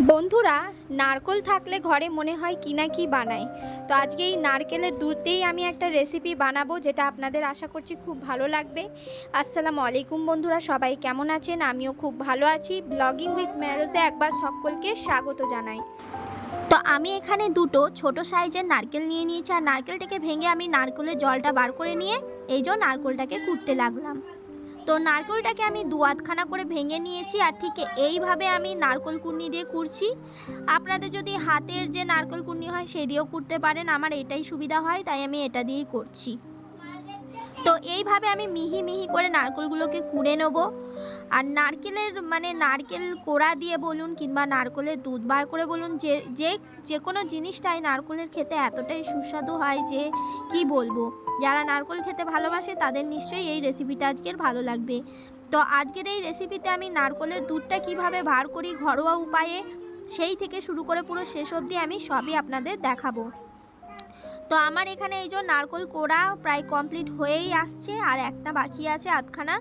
বন্ধুরা, নারকল থাকলে ঘরে মনে হয় কি না কি বানাই। তো আজকে এই নারকেলের দুধ দিয়েই আমি একটা রেসিপি বানাবো যেটা আপনাদের আশা করছি খুব ভালো লাগবে। আসসালামু আলাইকুম বন্ধুরা, সবাই কেমন আছেন? আমিও খুব ভালো আছি। ব্লগিং উইথ ম্যারোজে একবার সকলকে স্বাগত জানাই। তো আমি এখানে দুটো ছোট সাইজের নারকেল নিয়ে নিয়েছি। আর নারকেলটাকে ভেঙে আমি নারকেলের জলটা বার করে নিয়ে এই জন্য নারকেলটাকে কুটতে লাগলাম। তো নারকেলটাকে আমি দু আধখানা করে ভেঙে নিয়েছি আর ঠিক এইভাবে আমি নারকল কুর্নি দিয়ে কুড়ছি। আপনাদের যদি হাতের যে নারকল কুর্নি হয় সেই দিয়েও কুড়তে পারেন, আমার এটাই সুবিধা হয়, তাই আমি এটা দিয়েই করছি। তো এইভাবে আমি মিহি মিহি করে নারকলগুলোকে কুড়ে নেব। আর নারকেলের মানে নারকেল কোড়া দিয়ে বলুন কিংবা নারকেলের দুধ বার করে বলুন, যে যে যে কোনো জিনিসটাই নারকেলের খেতে এতটাই সুস্বাদু হয় যে, কি বলব? যারা নারকেল খেতে ভালোবাসে তাদের নিশ্চয়ই এই রেসিপিটা আজকের ভালো লাগবে। তো আজকের এই রেসিপিতে আমি নারকেলের দুধটা কীভাবে বার করি ঘরোয়া উপায়ে, সেই থেকে শুরু করে পুরো শেষ অবধি আমি সবই আপনাদের দেখাবো। তো আমার এখানে এই যে নারকোল কোড়া প্রায় কমপ্লিট হয়েই আসছে, আর একটা বাকি আছে আধখানা।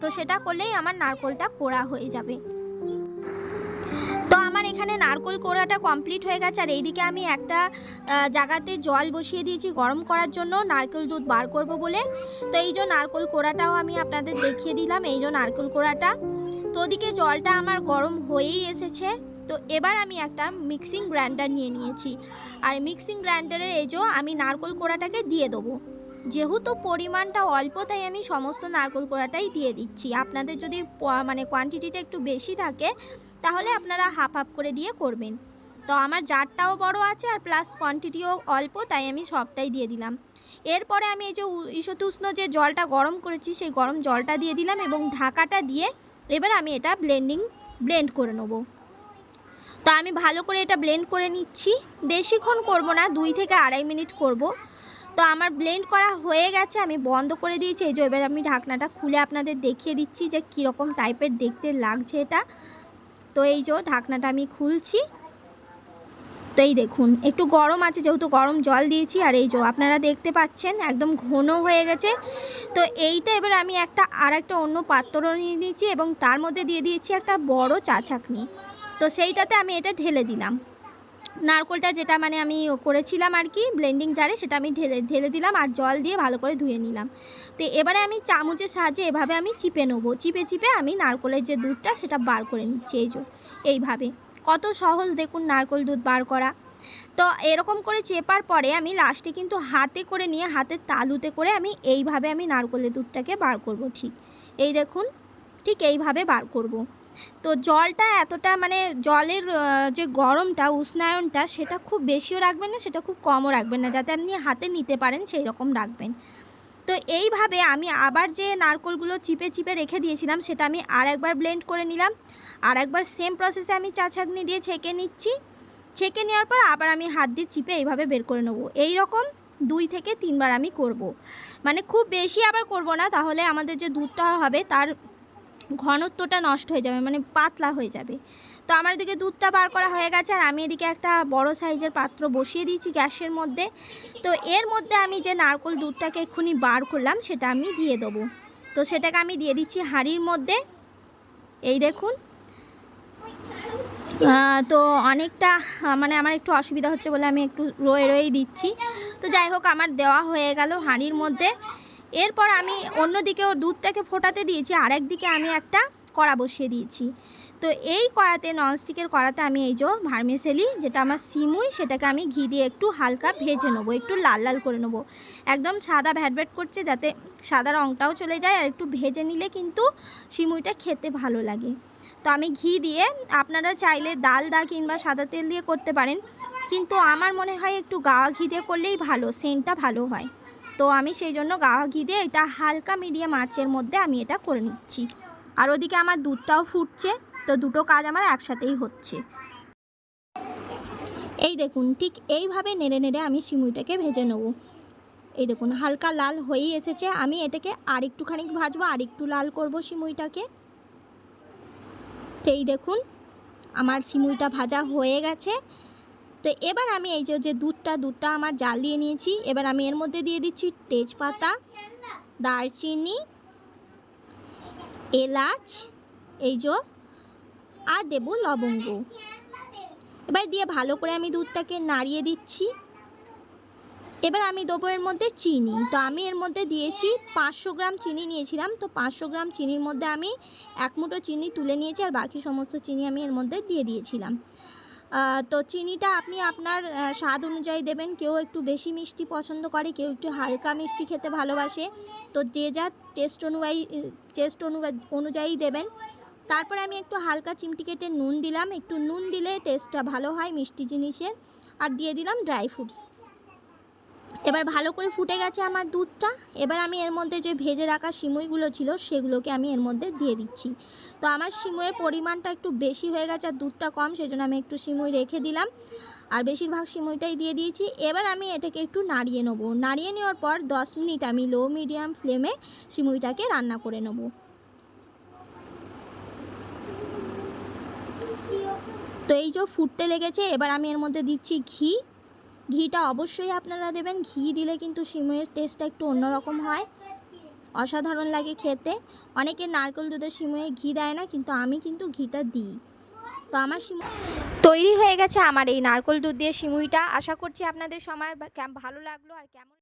তো সেটা করলেই আমার নারকোলটা কোড়া হয়ে যাবে। তো আমার এখানে নারকেল কোড়াটা কমপ্লিট হয়ে গেছে, আর এইদিকে আমি একটা জায়গাতে জল বসিয়ে দিয়েছি গরম করার জন্য, নারকেল দুধ বার করব বলে। তো এই যে নারকেল কোড়াটাও আমি আপনাদের দেখিয়ে দিলাম, এই যে নারকেল কোড়াটা। তো ওদিকে জলটা আমার গরম হয়েই এসেছে। তো এবার আমি একটা মিক্সিং গ্রাইন্ডার নিয়ে নিয়েছি। আর মিক্সিং গ্রাইন্ডারে যে আমি নারকেল কোড়াটাকে দিয়ে দেবো। যেহেতু পরিমাণটা অল্প, তাই আমি সমস্ত নারকেল কোড়াটাই দিয়ে দিচ্ছি। আপনাদের যদি মানে কোয়ান্টিটিটা একটু বেশি থাকে, তাহলে আপনারা হাফ হাফ করে দিয়ে করবেন। তো আমার জারটাও বড় আছে আর প্লাস কোয়ান্টিটিও অল্প, তাই আমি সবটাই দিয়ে দিলাম। এরপরে আমি এই যে ঈষৎ উষ্ণ যে জলটা গরম করেছি, সেই গরম জলটা দিয়ে দিলাম এবং ঢাকাটা দিয়ে এবার আমি এটা ব্লেন্ডিং ব্লেন্ড করে নেব। তো আমি ভালো করে এটা ব্লেন্ড করে নিচ্ছি। বেশিক্ষণ করব না, দুই থেকে আড়াই মিনিট করব। তো আমার ব্লেন্ড করা হয়ে গেছে, আমি বন্ধ করে দিয়েছি। এই যে এবার আমি ঢাকনাটা খুলে আপনাদের দেখিয়ে দিচ্ছি যে কীরকম টাইপের দেখতে লাগছে এটা। তো এই যে ঢাকনাটা আমি খুলছি। তো এই দেখুন, একটু গরম আছে, যেহেতু গরম জল দিয়েছি। আর এই যে আপনারা দেখতে পাচ্ছেন, একদম ঘন হয়ে গেছে। তো এইটা এবার আমি একটা আর একটা অন্য পাত্র নিয়ে নিয়েছি এবং তার মধ্যে দিয়ে দিয়েছি একটা বড় চা ছাঁকনি তো সেইটাতে আমি এটা ঢেলে দিলাম। নারকোলটা যেটা মানে আমি করেছিলাম আর কি ব্লেন্ডিং জারে সেটা আমি ঢেলে ঢেলে দিলাম আর জল দিয়ে ভালো করে ধুয়ে নিলাম। তো এবারে আমি চামচের সাহায্যে এভাবে আমি চিপে নেব। চিপে চিপে আমি নারকোলের যে দুধটা সেটা বার করে নিচ্ছি এই যে, এইভাবে। কত সহজ দেখুন নারকোল দুধ বার করা। তো এরকম করে চেপার পরে আমি লাস্টে কিন্তু হাতে করে নিয়ে হাতের তালুতে করে আমি এইভাবে আমি নারকোলের দুধটাকে বার করব ঠিক। এই দেখুন, ঠিক এইভাবে বার করব। তো জলটা এতটা মানে জলের যে গরমটা, উষ্ণায়নটা, সেটা খুব বেশিও রাখবেন না, সেটা খুব কমও রাখবেন না, যাতে আপনি হাতে নিতে পারেন সেই রকম রাখবেন। তো এইভাবে আমি আবার যে নারকোলগুলো চিপে চিপে রেখে দিয়েছিলাম, সেটা আমি আর একবার ব্লেন্ড করে নিলাম। আর একবার সেম প্রসেসে আমি চা ছাঁকনি দিয়ে ছেঁকে নিচ্ছি। ছেঁকে নেওয়ার পর আবার আমি হাত দিয়ে চিপে এইভাবে বের করে নেব। এই রকম দুই থেকে তিনবার আমি করব। মানে খুব বেশি আবার করব না, তাহলে আমাদের যে দুধটা হবে, তার ঘনত্বটা নষ্ট হয়ে যাবে মানে পাতলা হয়ে যাবে। তো আমার এদিকে দুধটা বার করা হয়ে গেছে আর আমি এদিকে একটা বড় সাইজের পাত্র বসিয়ে দিয়েছি গ্যাসের মধ্যে। তো এর মধ্যে আমি যে নারকোল দুধটাকে এক্ষুনি বার করলাম, সেটা আমি দিয়ে দেবো। তো সেটাকে আমি দিয়ে দিচ্ছি হাঁড়ির মধ্যে। এই দেখুন। তো অনেকটা মানে আমার একটু অসুবিধা হচ্ছে বলে আমি একটু রয়ে রয়েই দিচ্ছি। তো যাই হোক, আমার দেওয়া হয়ে গেল হাঁড়ির মধ্যে। এরপর আমি অন্যদিকে ওর দুধটাকে ফোটাতে দিয়েছি আর একদিকে আমি একটা কড়া বসিয়ে দিয়েছি। তো এই কড়াতে, ননস্টিকের কড়াতে আমি এই যে ভার্মেসেলি, যেটা আমার সিমুই, সেটাকে আমি ঘি দিয়ে একটু হালকা ভেজে নেব, একটু লাল লাল করে নেব। একদম সাদা ভ্যাট ভ্যাট করছে যাতে সাদা রঙটাও চলে যায়, আর একটু ভেজে নিলে কিন্তু সিমুইটা খেতে ভালো লাগে। তো আমি ঘি দিয়ে, আপনারা চাইলে ডাল দা কিংবা সাদা তেল দিয়ে করতে পারেন, কিন্তু আমার মনে হয় একটু গাওয়া ঘি দিয়ে করলেই ভালো, সেন্টটা ভালো হয়। তো আমি সেই জন্য গাওয়া ঘি দিয়ে এটা হালকা মিডিয়াম আঁচের মধ্যে আমি এটা করে নিচ্ছি। আর ওদিকে আমার দুধটাও ফুটছে, তো দুটো কাজ আমার একসাথেই হচ্ছে। এই দেখুন, ঠিক এইভাবে নেড়ে নেড়ে আমি সিমুইটাকে ভেজে নেব। এই দেখুন, হালকা লাল হয়েই এসেছে। আমি এটাকে আর একটুখানি ভাজবো আর একটু লাল করব সিমুইটাকে। তো এই দেখুন, আমার সিমুইটা ভাজা হয়ে গেছে। তো এবার আমি এই যে দুধটা দুধটা আমার জাল দিয়ে নিয়েছি। এবার আমি এর মধ্যে দিয়ে দিচ্ছি তেজপাতা, দারচিনি, এলাচ, এই যে, আর দেব লবঙ্গ। এবার দিয়ে ভালো করে আমি দুধটাকে নাড়িয়ে দিচ্ছি। এবার আমি দেবো এর মধ্যে চিনি। তো আমি এর মধ্যে দিয়েছি পাঁচশো গ্রাম চিনি নিয়েছিলাম। তো পাঁচশো গ্রাম চিনির মধ্যে আমি এক মুঠো চিনি তুলে নিয়েছি আর বাকি সমস্ত চিনি আমি এর মধ্যে দিয়ে দিয়েছিলাম। তো চিনিটা আপনি আপনার স্বাদ অনুযায়ী দেবেন। কেউ একটু বেশি মিষ্টি পছন্দ করে, কেউ একটু হালকা মিষ্টি খেতে ভালোবাসে। তো যে যার টেস্ট অনুযায়ী টেস্ট অনুযায়ী দেবেন। তারপরে আমি একটু হালকা চিমটি কেটে নুন দিলাম। একটু নুন দিলে টেস্টটা ভালো হয় মিষ্টি জিনিসের। আর দিয়ে দিলাম ড্রাই ফ্রুটস এবার ভালো করে ফুটে গেছে আমার দুধটা। এবার আমি এর মধ্যে যে ভেজে রাখা সিমুইগুলো ছিল, সেগুলোকে আমি এর মধ্যে দিয়ে দিচ্ছি। তো আমার সিমুইয়ের পরিমাণটা একটু বেশি হয়ে গেছে আর দুধটা কম, সেজন্য আমি একটু সিমুই রেখে দিলাম। আর বেশিরভাগ সিমুইটাই দিয়ে দিয়েছি। এবার আমি এটাকে একটু নাড়িয়ে নেব। নাড়িয়ে নেওয়ার পর দশ মিনিট আমি লো মিডিয়াম ফ্লেমে সিমুইটাকে রান্না করে নেব। তো এই যে ফুটতে লেগেছে, এবার আমি এর মধ্যে দিচ্ছি ঘি। ঘিটা অবশ্যই আপনারা দেবেন। ঘি দিলে কিন্তু সিমইয়ের টেস্টটা একটু অন্যরকম হয়। অসাধারণ লাগে খেতে। অনেকে নারকেল দুধের সিমুয়ে ঘি দেয় না, কিন্তু আমি কিন্তু ঘিটা দিই। তো আমার সিমু তৈরি হয়ে গেছে আমার এই নারকেল দুধ দিয়ে সিমুইটা। আশা করছি আপনাদের সময় ভালো লাগল আর কেমন